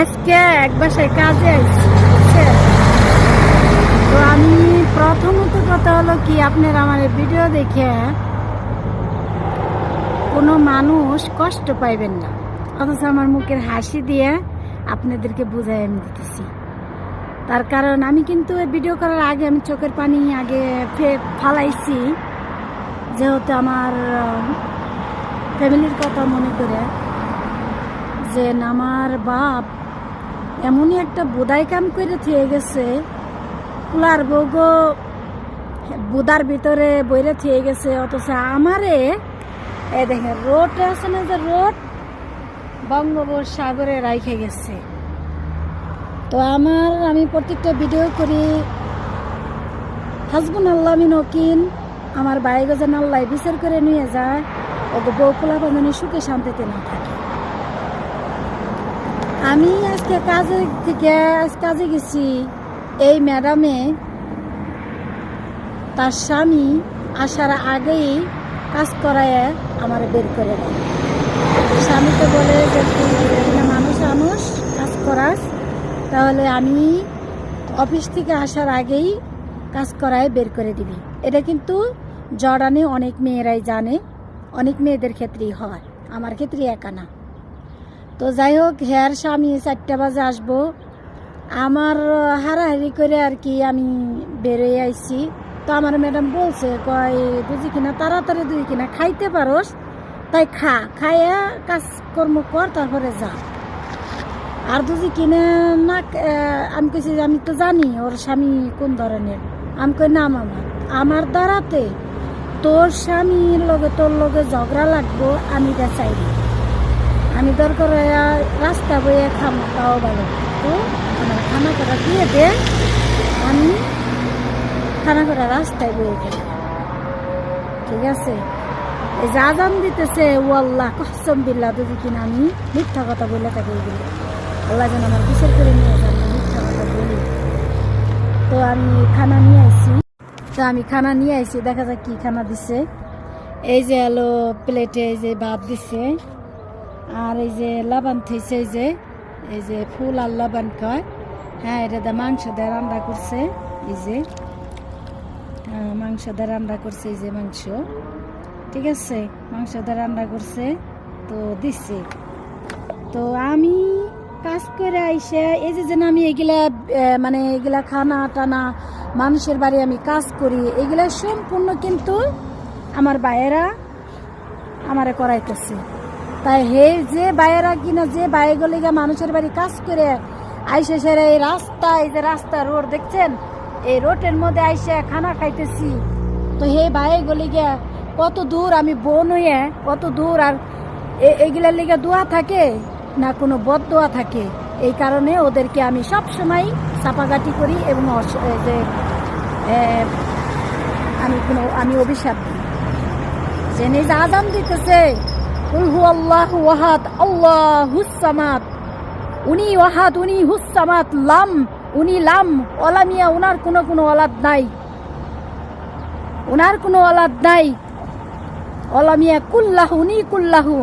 আজকে এক বাসায় কাজে বুঝছেন? তো আমি প্রথমত কথা হলো কি, আপনার আমার ভিডিও দেখে কোনো মানুষ কষ্ট পাইবেন না। অথচ আমার মুখের হাসি দিয়ে আপনাদেরকে বুঝাই আমি দিতেছি। তার কারণ আমি কিন্তু ভিডিও করার আগে আমি চোখের পানি আগে ফালাইছি। যেহেতু আমার ফ্যামিলির কথা মনে করে যে আমার বাপ এমনই একটা বোধাই কাম করে থিয়ে গেছে। কুলার বউগো বুদার ভিতরে বইরে থিয়ে গেছে, অথচ আমারে, এ দেখেন, রোড আছে না যে রোড? বঙ্গোপসাগরে রাইখে গেছে। তো আমার, আমি প্রত্যেকটা ভিডিও করি, হাসবুন আল্লাহ ওকিন আমার বাইরে যেন আল্লাহ বিচার করে নিয়ে যায় ও বউ পোলা যেন সুখে শান্তিতে না থাকে। আমি আজকে কাজে থেকে কাজে গেছি। এই ম্যাডামে তার স্বামী আসার আগেই কাজ করায় আমার বের করে দেয়। স্বামীকে বলে যে মানুষ মানুষ কাজ করাস। তাহলে আমি অফিস থেকে আসার আগেই কাজ করায় বের করে দিবি। এটা কিন্তু জর্ডানে অনেক মেয়েরাই জানে। অনেক মেয়েদের ক্ষেত্রেই হয়। আমার ক্ষেত্রে একা না। তো যাই হোক, হেয়ার স্বামী চারটা বাজে আসব। আমার হারাহারি করে আর কি আমি বেরোয় আইছি। তো আমার ম্যাডাম বলছে, কয়, বুঝি কিনা তাড়াতাড়ি দুই কিনা খাইতে পারোস? তাই খা, খাইয়া কাজকর্ম কর, তারপরে যা। আর দুজি কিনে না আমি কইছি, আমি তো জানি ওর স্বামী কোন ধরনের। আমি কই, না মামা, আমার দ্বারাতে তোর স্বামীর লগে তোর লগে ঝগড়া লাগবো, আমি এটা চাই না। আমি দরকার রাস্তা বইয়ে খামো, তাও ভালো। তো আমার খানা করা দিয়ে দে, আমি খানা করা রাস্তায় বইয়ে খেলাম ঠিক আছে? এই যে আজান দিতেছে ও আল্লাহ কসম বিল্লাহ, যদি কিনা আমি মিথ্যা কথা বলে তাকে এগুলো। আল্লাহ যেন আমার বিচার করে নিয়ে যান মিথ্যা কথা বলি। তো আমি খানা নিয়ে আইছি। তো আমি খানা নিয়ে আইছি, দেখা যাক কি খানা দিছে। এই যে হলো প্লেটে যে ভাত দিছে। আর এই যে লাবান থইছে এই যে এই যে ফুল আর লাবান কয়। হ্যাঁ এটা দিয়ে মাংস দিয়ে রান্না করছে এই যে। হ্যাঁ, মাংস দিয়ে রান্না করছে এই যে মাংস। ঠিক আছে মাংস দিয়ে রান্না করছে তো দিচ্ছে তো আমি কাজ করে আইসে এই যে যেন আমি এগুলা মানে এগুলা খানা টানা মানুষের বাড়ি আমি কাজ করি এগুলা সম্পূর্ণ কিন্তু আমার ভাইয়েরা আমারে করাইতেছে। তাই হে যে বাইরা কিনা যে বাইগুলিগা মানুষের বাড়ি কাজ করে, আইসে সেরে এই রাস্তা, এই যে রাস্তা রোড দেখছেন? এই রোডের মধ্যে আইসে খানা খাইতেছি। তো হে বাইগুলিগা কত দূর আমি বোন হইয়া, কত দূর আর এগুলার লিগে দোয়া থাকে না কোনো বদ দোয়া থাকে? এই কারণে ওদেরকে আমি সব সময় চাপাগাটি করি এবং যে আমি কোনো, আমি অভিশাপ দিই। যে আজান দিতেছে উনি উনি উনি লাম কোনো কোনো নাই। কোনো নাই। কুল্লাহ, উনি কুল্লাহু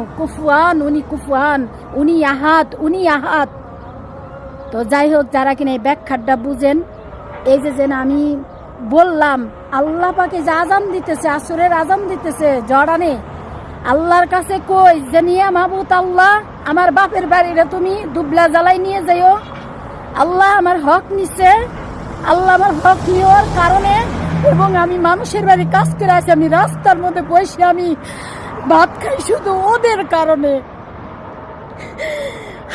উনি উনি আহাত উনি আহাত তো যাই হোক, যারা কিনা এই ব্যাখ্যাটা বুঝেন, এই যে যেন আমি বললাম, আল্লাহ পাকে যে আজান দিতেছে, আসরের আজান দিতেছে, জড়ানে আল্লাহর কাছে কই যে নিয়ে মাহবুত আল্লাহ, আমার বাপের বাড়িরে তুমি দুবলা জ্বালাই নিয়ে যাইও। আল্লাহ আমার হক নিছে, আল্লাহ আমার হক নেওয়ার কারণে এবং আমি মানুষের বাড়ি কাজ করে আছি, আমি রাস্তার মধ্যে বসে আমি ভাত খাই শুধু ওদের কারণে।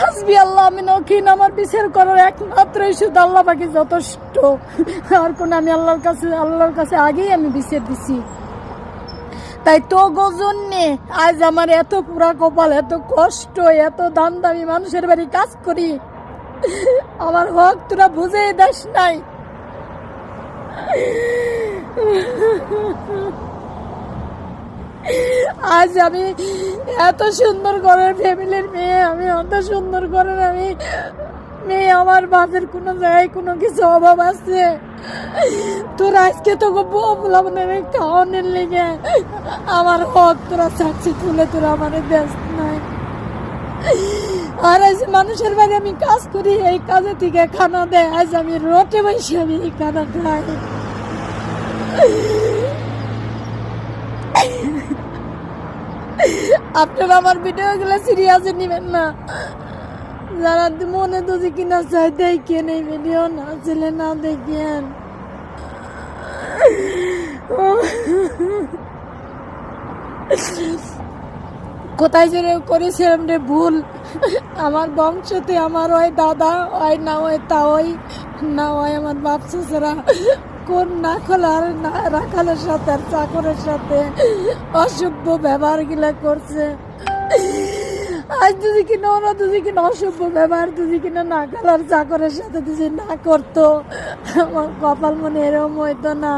হাসবি আল্লাহ, আমি নকিন, আমার বিচার করার একমাত্রই শুধু আল্লাহ পাখি যথেষ্ট। আর কোন আমি আল্লাহর কাছে আল্লাহর কাছে আগেই আমি বিচার দিছি। তাই তো গজন্যে আজ আমার এত পুরা কপাল, এত কষ্ট, এত দাম দামি মানুষের বাড়ি কাজ করি। আমার হক তোরা বুঝে দাস নাই। আজ আমি এত সুন্দর ঘরের ফ্যামিলির মেয়ে, আমি অত সুন্দর ঘরের আমি মেয়ে আমার বাপের কোনো জায়গায় কোনো কিছু অভাব আছে। তোরা আজকে বউ বলাবনের খাওয়ানোর লেগে। আমার হক তোরা চাচ্ছি তুলে, তোরা আমার দেশ নাই। আর আজ মানুষের বাড়ি আমি কাজ করি, এই কাজে থেকে খানা দেয়। আজ আমি রোটে বসে আমি এই খানা খাই। আপনারা আমার ভিডিও গুলো সিরিয়াসে নিবেন না। যারা মনে দুজি কিনা চাই দেখেন এই ভিডিও না ছেলে না দেখেন। কোথায় যে করেছিলাম রে ভুল? আমার বংশতে আমার ওই দাদা, ওই না ওই তা ওই না ওই আমার বাপ শ্বশুরা। কোন না খোলার না রাখালের সাথে আর চাকরের সাথে অসভ্য ব্যবহারগুলা করছে। আজ যদি কিনা ওরা যদি কিনা অসভ্য ব্যবহার, যদি কিনা না খেলার চাকরের সাথে যদি না করতো, আমার কপাল মনে এরম হইতো না।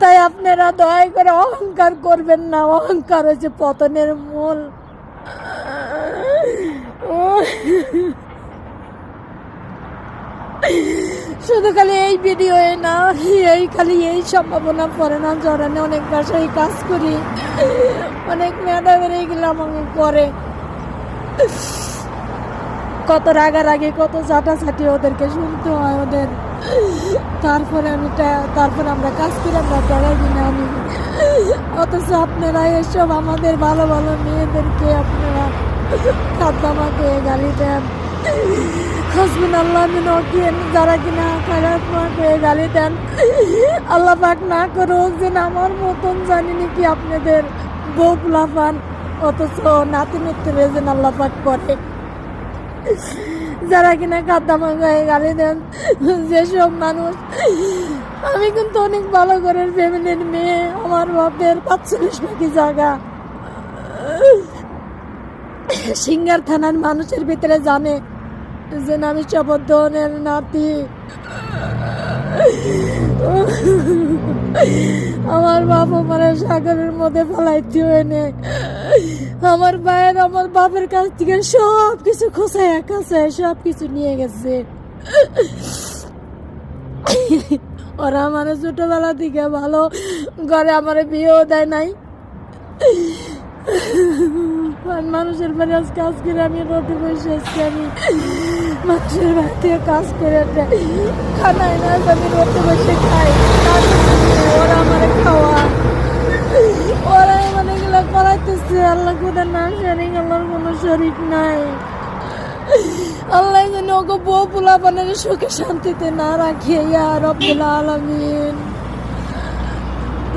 তাই আপনারা দয়া করে অহংকার করবেন না, অহংকার হচ্ছে পতনের মূল। শুধু খালি এই ভিডিও না, এই খালি এই সম্ভাবনা পড়ে না, জরানে অনেক বাসায় কাজ করি। অনেক ম্যাডামের এইগুলো আমাকে করে। কত রাগারাগি, কত চাটাচাটি ওদেরকে শুনতে হয় ওদের। তারপরে আমি তারপরে আমরা কাজ করে, আমরা টাকা কিনে আমি। অথচ আপনারা এসব আমাদের ভালো ভালো মেয়েদেরকে আপনারা খাদ্যামাকে গালি দেন। হাসবেন, আল্লাহ মিন যারা কিনা খারাপ মাকে গালি দেন। আল্লাহ পাক না করুক যে আমার মতন জানি নাকি আপনাদের বউ লাফান অথচ নাতি নতুন যেন আল্লাহ পাক করে। যারা কিনা কাদ্দামা গায়ে গালি দেন, যেসব মানুষ। আমি কিন্তু অনেক ভালো করে ফ্যামিলির মেয়ে, আমার বাপের পাঁচচল্লিশ নাকি জায়গা। সিঙ্গার থানার মানুষের ভিতরে জানে যে না আমি শপথনের নাতি। আমার বাবা মানে সাগরের মধ্যে ফেলাইতে এনে আমার ভাইয়ের আমার বাপের কাছ থেকে সব কিছু খোঁচায় কাছে সব কিছু নিয়ে গেছে। ওরা আমার ছোটবেলা থেকে ভালো ঘরে আমার বিয়েও দেয় নাই। মানুষের বাড়ি আজ কাজ করে আমি রোটে বসে আজকে আমি মানুষের বাড়ি থেকে কাজ করে খানায় না আমি রোটে বসে খাই। ওরা আমার খাওয়া। ওরা মানে এগুলো করাইতেছে আল্লাহ কোথায় না শরিক আল্লাহর কোনো শরিক নাই। আল্লাহ যেন ওকে বউ পোলা বানের সুখে শান্তিতে না রাখে। ইয়া রব্বুল আলামিন।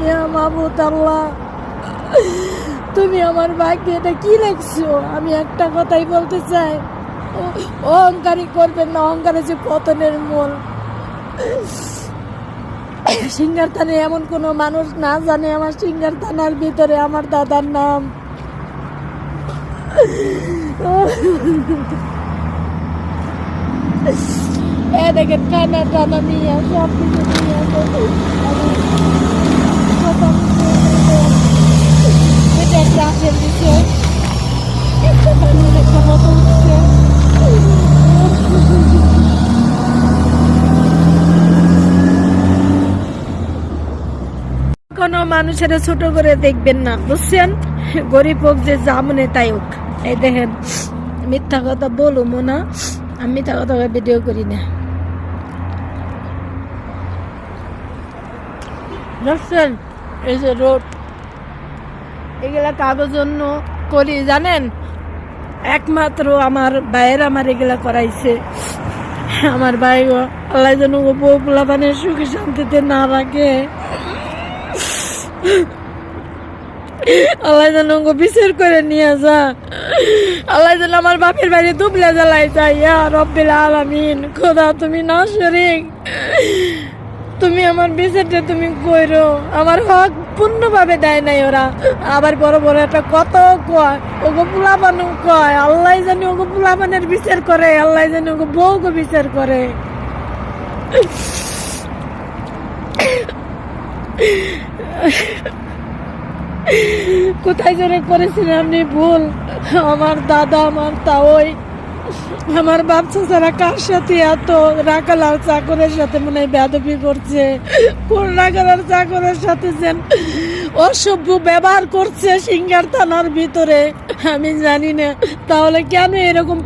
ইয়া মাহবুদ আল্লাহ। তুমি আমার ভাগ্যে এটা কি লেখছো? আমি একটা কথাই বলতে চাই। অহংকারী করবেন না, অহংকার হচ্ছে পতনের মূল। সিঙ্গার থানে এমন কোনো মানুষ না জানে আমার সিঙ্গার থানার ভিতরে আমার দাদার নাম। দেখেন খানা টানা নিয়ে সব কিছু নিয়ে এটা কোনো মানুষের ছোট করে দেখবেন না, বুঝছেন? গরিব হোক যে যা মনে তাই হোক। এই দেখেন, মিথ্যা কথা বলব না, আমি মিথ্যা কথা ভিডিও করি না। বুঝছেন এই যে রোড এগুলা কাগজ জন্য করি, জানেন? একমাত্র আমার ভাইয়ের আমার এগুলা করাইছে। আমার ভাই আল্লাহ যেন বউ সুখে শান্তিতে না রাখে। আল্লাহ যেন বিচার করে নিয়ে যা। আল্লাহ যেন আমার বাপের বাড়ি দুবলে জ্বালাই যায়। ইয়া রব্বিল আলামিন, খোদা তুমি না শরিক। তুমি আমার বিচারটা তুমি কইরো। আমার হক পূর্ণভাবে দেয় নাই ওরা। আবার বড় বড় একটা কত কয়, ওগো পোলাপানু কয়, আল্লাহ জানি ওগো পোলাপানের বিচার করে, আল্লাহ জানি ওগো বউকে বিচার করে। কোথায় জোরে করেছিলেন আপনি ভুল। আমার দাদা, আমার তাওই আমার বাচ্চা যারা কার সাথে এত রাখাল আর চাকরের সাথে মনে হয় বেদবি করছে, কোন রাখালার চাকরের সাথে যেন অসভ্য ব্যবহার করছে সিঙ্গার থানার ভিতরে, আমি জানি না। তাহলে কেন এরকম